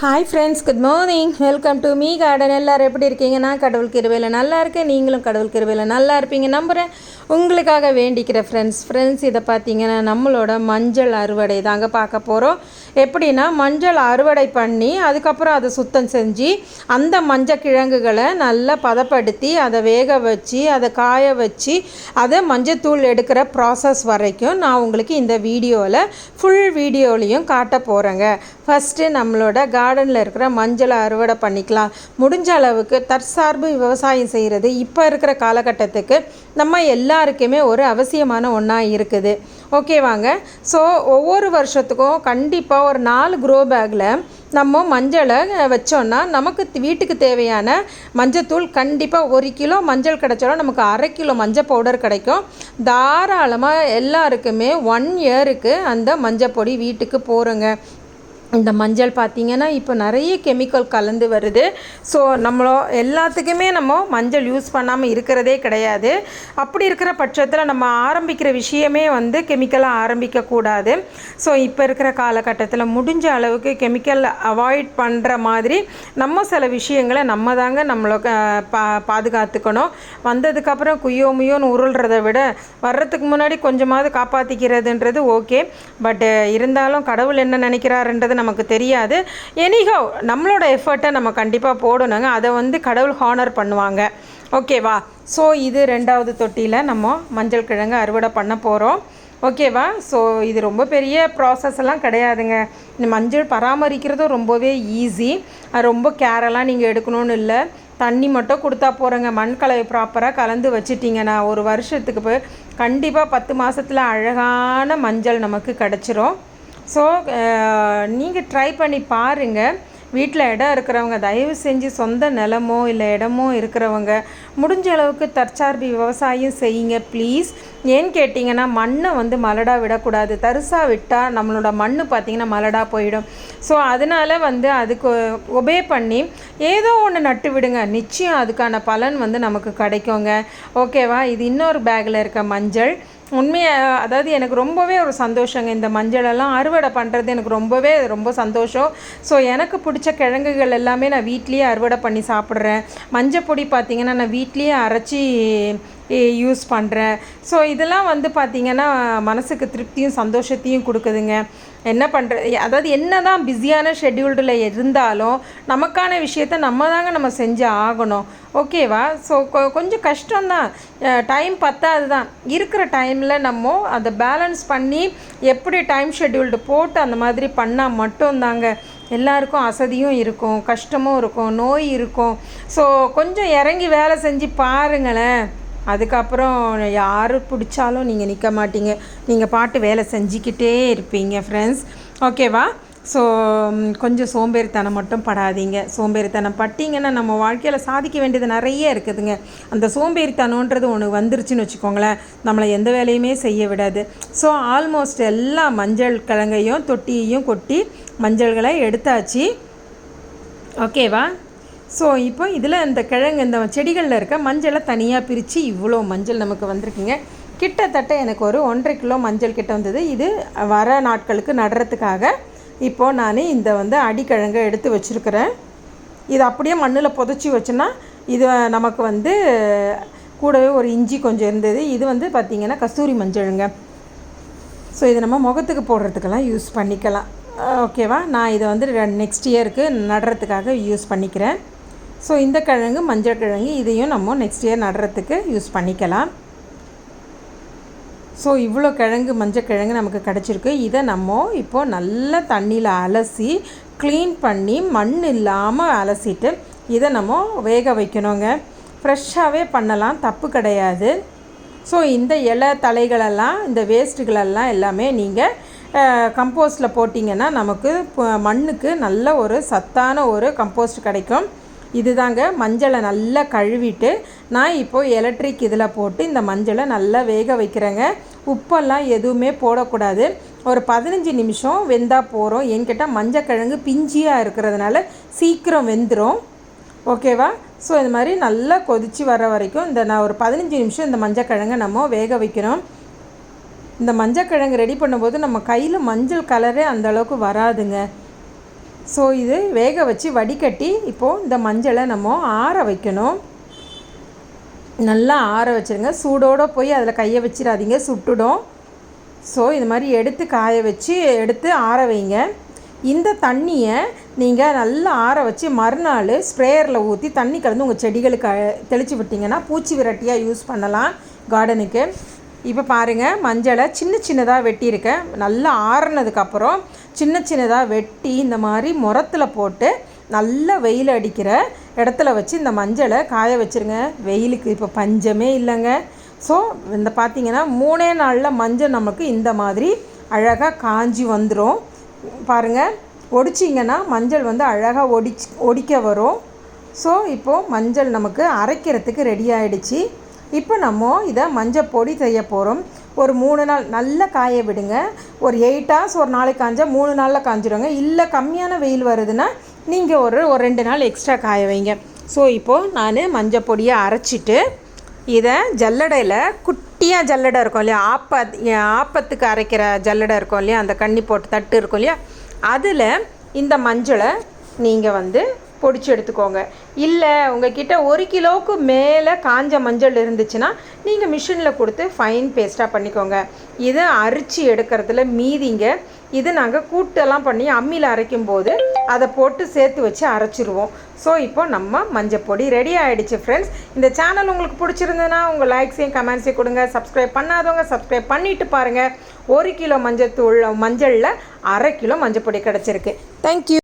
Hi friends good morning welcome to me garden எல்லோரும் எப்படி இருக்கீங்க? நான் கடவுள் கிருவையில் நல்லா இருக்கேன். நீங்களும் கடவுள் கிருவையில் நல்லா இருப்பீங்க நம்புகிறேன் உங்களுக்காக வேண்டிக்கிற ஃப்ரெண்ட்ஸ் ஃப்ரெண்ட்ஸ் இதை பார்த்தீங்கன்னா நம்மளோட மஞ்சள் அறுவடை தாங்க பார்க்க போகிறோம் எப்படின்னா மஞ்சள் அறுவடை பண்ணி அதுக்கப்புறம் அதை சுத்தம் செஞ்சு அந்த மஞ்சள் கிழங்குகளை நல்லா பதப்படுத்தி அதை வேக வச்சு அதை காய வச்சு அதை மஞ்சத்தூள் எடுக்கிற ப்ராசஸ் வரைக்கும் நான் உங்களுக்கு இந்த வீடியோவில் ஃபுல் வீடியோலையும் காட்ட போகிறேங்க ஃபஸ்ட்டு நம்மளோட கார்டனில் இருக்கிற மஞ்சளை அறுவடை பண்ணிக்கலாம். முடிஞ்ச அளவுக்கு தற்சார்பு விவசாயம் செய்கிறது இப்போ இருக்கிற காலகட்டத்துக்கு நம்ம எல்லாருக்குமே ஒரு அவசியமான ஒன்றா இருக்குது. ஓகேவாங்க ஸோ ஒவ்வொரு வருஷத்துக்கும் கண்டிப்பாக ஒரு நாலு க்ரோ பேக்கில் நம்ம மஞ்சளை வச்சோன்னா நமக்கு வீட்டுக்கு தேவையான மஞ்சத்தூள் கண்டிப்பாக ஒரு கிலோ மஞ்சள் கிடைச்சாலும் நமக்கு அரை கிலோ மஞ்சள் பவுடர் கிடைக்கும். தாராளமாக எல்லாருக்குமே ஒன் இயருக்கு அந்த மஞ்சள் பொடி வீட்டுக்கு போகிறோங்க இந்த மஞ்சள் பார்த்திங்கன்னா இப்போ நிறைய கெமிக்கல் கலந்து வருது. ஸோ நம்மளோ எல்லாத்துக்குமே நம்ம மஞ்சள் யூஸ் பண்ணாமல் இருக்கிறதே கிடையாது. அப்படி இருக்கிற பட்சத்தில் நம்ம ஆரம்பிக்கிற விஷயமே வந்து கெமிக்கலாக ஆரம்பிக்கக்கூடாது ஸோ இப்போ இருக்கிற காலகட்டத்தில் முடிஞ்ச அளவுக்கு கெமிக்கல் அவாய்ட் பண்ணுற மாதிரி நம்ம சில விஷயங்களை நம்ம தாங்க நம்மளை பா பாதுகாத்துக்கணும். வந்ததுக்கப்புறம் குய்யோ முயோன்னு உருள்றதை விட வர்றதுக்கு முன்னாடி கொஞ்சமாவது காப்பாற்றிக்கிறதுன்றது ஓகே. பட் இருந்தாலும் கடவுள் என்ன நினைக்கிறாருன்றது நமக்கு தெரியாது. எனிஹோ நம்மளோட எஃபர்ட்டை நம்ம கண்டிப்பாக போடணுங்க. அதை வந்து கடவுள் ஹானர் பண்ணுவாங்க. ஓகேவா ஸோ இது ரெண்டாவது தொட்டியில் நம்ம மஞ்சள் கிழங்கு அறுவடை பண்ண போகிறோம் ஓகேவா ஸோ இது ரொம்ப பெரிய ப்ராசஸ் எல்லாம் கிடையாதுங்க. இந்த மஞ்சள் பராமரிக்கிறதும் ரொம்பவே ஈஸி ரொம்ப கேரெல்லாம் நீங்கள் எடுக்கணும்னு இல்லை. தண்ணி மட்டும் கொடுத்தா போகிறேங்க மண் கலவை ப்ராப்பராக கலந்து வச்சிட்டிங்கன்னா ஒரு வருஷத்துக்கு போய் கண்டிப்பாக பத்து மாதத்தில் அழகான மஞ்சள் நமக்கு கிடச்சிரும். ஸோ uh, நீங்கள் ட்ரை பண்ணி பாருங்கள் வீட்டில் இடம் இருக்கிறவங்க தயவு செஞ்சு சொந்த நிலமோ இல்லை இடமோ இருக்கிறவங்க முடிஞ்ச அளவுக்கு தற்சார்பு விவசாயம் செய்யுங்க ப்ளீஸ் ஏன்னு கேட்டிங்கன்னா மண்ணை வந்து மலடா விடக்கூடாது. தரிசா விட்டால் நம்மளோட மண் பார்த்திங்கன்னா மலடா போயிடும். ஸோ அதனால் வந்து அதுக்கு ஒபே பண்ணி ஏதோ ஒன்று நட்டு விடுங்க. நிச்சயம் அதுக்கான பலன் வந்து நமக்கு கிடைக்குங்க. ஓகேவா இது இன்னொரு பேக்கில் இருக்க மஞ்சள். உண்மையாக அதாவது எனக்கு ரொம்பவே ஒரு சந்தோஷங்க. இந்த மஞ்சளெல்லாம் அறுவடை பண்ணுறது எனக்கு ரொம்பவே ரொம்ப சந்தோஷம். ஸோ எனக்கு பிடிச்ச கிழங்குகள் எல்லாமே நான் வீட்லேயே அறுவடை பண்ணி சாப்பிட்றேன். மஞ்சள் பொடி பார்த்திங்கன்னா நான் வீட் வீட்லேயே அரைச்சி யூஸ் பண்ணுறேன் ஸோ இதெல்லாம் வந்து பார்த்திங்கன்னா மனசுக்கு திருப்தியும் சந்தோஷத்தையும் கொடுக்குதுங்க. என்ன பண்ணுற அதாவது என்ன தான் பிஸியான ஷெட்யூல்டில் இருந்தாலும் நமக்கான விஷயத்த நம்ம தாங்க நம்ம செஞ்சு ஆகணும். ஓகேவா ஸோ கொஞ்சம் கஷ்டம்தான். டைம் பத்தாது தான் இருக்கிற டைமில் நம்ம அதை பேலன்ஸ் பண்ணி எப்படி டைம் ஷெட்யூல்டு போட்டு அந்த மாதிரி பண்ணால் மட்டும்தாங்க. எல்லாருக்கும் அசதியும் இருக்கும் கஷ்டமும் இருக்கும் நோய் இருக்கும். ஸோ கொஞ்சம் இறங்கி வேலை செஞ்சு பாருங்களேன். அதுக்கப்புறம் யார் பிடிச்சாலும் நீங்கள் நிற்க மாட்டீங்க. நீங்கள் பாட்டு வேலை செஞ்சுக்கிட்டே இருப்பீங்க ஃப்ரெண்ட்ஸ் ஓகேவா ஸோ கொஞ்சம் சோம்பேறித்தனம் மட்டும் படாதீங்க. சோம்பேறித்தனம் பட்டிங்கன்னா நம்ம வாழ்க்கையில் சாதிக்க வேண்டியது நிறைய இருக்குதுங்க. அந்த சோம்பேறித்தனன்றது ஒன்று வந்துருச்சுன்னு வச்சுக்கோங்களேன். நம்மளை எந்த வேலையுமே செய்ய விடாது. ஸோ ஆல்மோஸ்ட் எல்லா மஞ்சள் கிழங்கையும் தொட்டியையும் கொட்டி மஞ்சள்களை எடுத்தாச்சு. ஓகேவா? ஸோ இப்போ இதில் இந்த கிழங்கு இந்த செடிகளில் இருக்க மஞ்சளை தனியாக பிரித்து இவ்வளோ மஞ்சள் நமக்கு வந்திருக்குங்க. கிட்டத்தட்ட எனக்கு ஒரு ஒன்றரை கிலோ மஞ்சள் கிட்ட வந்தது. இது வர நாட்களுக்கு நடுறதுக்காக இப்போது நான் இந்த வந்து அடிக்கிழங்கை எடுத்து வச்சுருக்கிறேன். இது அப்படியே மண்ணில் புதைச்சி வச்சோன்னா இது நமக்கு வந்து கூடவே ஒரு இஞ்சி கொஞ்சம் இருந்தது. இது வந்து பார்த்திங்கன்னா கஸ்தூரி மஞ்சளுங்க. ஸோ இதை நம்ம முகத்துக்கு போடுறதுக்கெல்லாம் யூஸ் பண்ணிக்கலாம். ஓகேவா நான் இதை வந்து நெக்ஸ்ட் இயருக்கு நடுறதுக்காக யூஸ் பண்ணிக்கிறேன். ஸோ இந்த கிழங்கு மஞ்சள் கிழங்கு இதையும் நம்ம நெக்ஸ்ட் இயர் நடுறதுக்கு யூஸ் பண்ணிக்கலாம். ஸோ இவ்வளோ கிழங்கு மஞ்சள் கிழங்கு நமக்கு கிடச்சிருக்கு. இதை நம்ம இப்போது நல்ல தண்ணியில் அலசி க்ளீன் பண்ணி மண் இல்லாமல் அலசிட்டு இதை நம்ம வேக வைக்கணுங்க. ஃப்ரெஷ்ஷாகவே பண்ணலாம் தப்பு கிடையாது. ஸோ இந்த இலை தலைகளெல்லாம் இந்த வேஸ்ட்டுகளெல்லாம் எல்லாமே நீங்கள் கம்போஸ்டில் போட்டிங்கன்னா நமக்கு மண்ணுக்கு நல்ல ஒரு சத்தான ஒரு கம்போஸ்ட் கிடைக்கும். இதுதாங்க மஞ்சளை நல்லா கழுவிட்டு நான் இப்போது எலக்ட்ரிக் இதில் போட்டு இந்த மஞ்சளை நல்லா வேக வைக்கிறேங்க. உப்பெல்லாம் எதுவுமே போடக்கூடாது. ஒரு பதினஞ்சு நிமிஷம் வெந்தால் போகிறோம் என்கிட்ட மஞ்சக்கிழங்கு பிஞ்சியாக இருக்கிறதுனால சீக்கிரம் வெந்துடும் ஓகேவா? ஸோ இது மாதிரி நல்லா கொதித்து வர வரைக்கும் இந்த நான் ஒரு பதினஞ்சு நிமிஷம் இந்த மஞ்சக்கிழங்கை நம்ம வேக வைக்கிறோம். இந்த மஞ்சக்கிழங்கு ரெடி பண்ணும்போது நம்ம கையில் மஞ்சள் கலரே அந்த அளவுக்கு வராதுங்க. ஸோ இது வேக வச்சு வடிகட்டி இப்போது இந்த மஞ்சளை நம்ம ஆற வைக்கணும். நல்லா ஆற வச்சுருங்க. சூடோடு போய் அதில் கையை வச்சிடாதீங்க. சுட்டுடும். ஸோ இது மாதிரி எடுத்து காய வச்சு எடுத்து ஆற வைங்க. இந்த தண்ணியை நீங்கள் நல்லா ஆற வச்சு மறுநாள் ஸ்ப்ரேயரில் ஊற்றி தண்ணி கலந்து உங்கள் செடிகளுக்கு தெளித்து விட்டிங்கன்னா பூச்சி விரட்டியாக யூஸ் பண்ணலாம் கார்டனுக்கு இப்போ பாருங்கள் மஞ்சளை சின்ன சின்னதாக வெட்டியிருக்கேன். நல்லா ஆறுனதுக்கப்புறம் சின்ன சின்னதாக வெட்டி இந்த மாதிரி முரத்தில் போட்டு நல்ல வெயில் அடிக்கிற இடத்துல வச்சு இந்த மஞ்சளை காய வச்சுருங்க. வெயிலுக்கு இப்போ பஞ்சமே இல்லைங்க. ஸோ இந்த பார்த்திங்கன்னா மூணே நாளில் மஞ்சள் நமக்கு இந்த மாதிரி அழகாக காஞ்சி வந்துடும் பாருங்கள் ஒடிச்சிங்கன்னா மஞ்சள் வந்து அழகாக ஒடிச்சு ஒடிக்க வரும். ஸோ இப்போது மஞ்சள் நமக்கு அரைக்கிறதுக்கு ரெடி ஆகிடுச்சி இப்போ நம்ம இதை மஞ்சள் பொடி செய்ய போகிறோம் ஒரு மூணு நாள் நல்லா காய விடுங்க. ஒரு எயிட் ஹவர்ஸ் ஒரு நாளைக்கு காஞ்சா மூணு நாளில் காஞ்சிடுங்க இல்லை கம்மியான வெயில் வருதுன்னா நீங்கள் ஒரு ஒரு ரெண்டு நாள் எக்ஸ்ட்ரா காய வைங்க. ஸோ இப்போது நான் மஞ்சள் பொடியை அரைச்சிட்டு இதை ஜல்லடையில் குட்டியாக ஜல்லடை இருக்கும் இல்லையா? ஆப்ப ஆப்பத்துக்கு அரைக்கிற ஜல்லடை இருக்கும் இல்லையா? அந்த கண்ணி போட்டு தட்டு இருக்கும் இல்லையா? அதில் இந்த மஞ்சளை நீங்கள் வந்து பொடிச்சு எடுத்துக்கோங்க. இல்லை உங்ககிட்ட ஒரு கிலோவுக்கு மேலே காஞ்ச மஞ்சள் இருந்துச்சுன்னா நீங்கள் மிஷினில் கொடுத்து ஃபைன் பேஸ்ட்டாக பண்ணிக்கோங்க. இதை அரிச்சு எடுக்கிறதுல மீதிங்க. இது நாங்கள் கூட்டெல்லாம் பண்ணி அம்மியில் அரைக்கும் போது அதை போட்டு சேர்த்து வச்சு அரைச்சிருவோம். ஸோ இப்போ நம்ம மஞ்சள் பொடி ரெடி ஆகிடுச்சு ஃப்ரெண்ட்ஸ் இந்த சேனல் உங்களுக்கு பிடிச்சிருந்ததுன்னா உங்கள் லைக்ஸையும் கமெண்ட்ஸையும் கொடுங்க. சப்ஸ்கிரைப் பண்ணாதவங்க சப்ஸ்கிரைப் பண்ணிட்டு பாருங்கள் ஒரு கிலோ மஞ்சள் தூள் மஞ்சளில் அரை கிலோ மஞ்சள் பொடி கிடச்சிருக்கு. தேங்க்யூ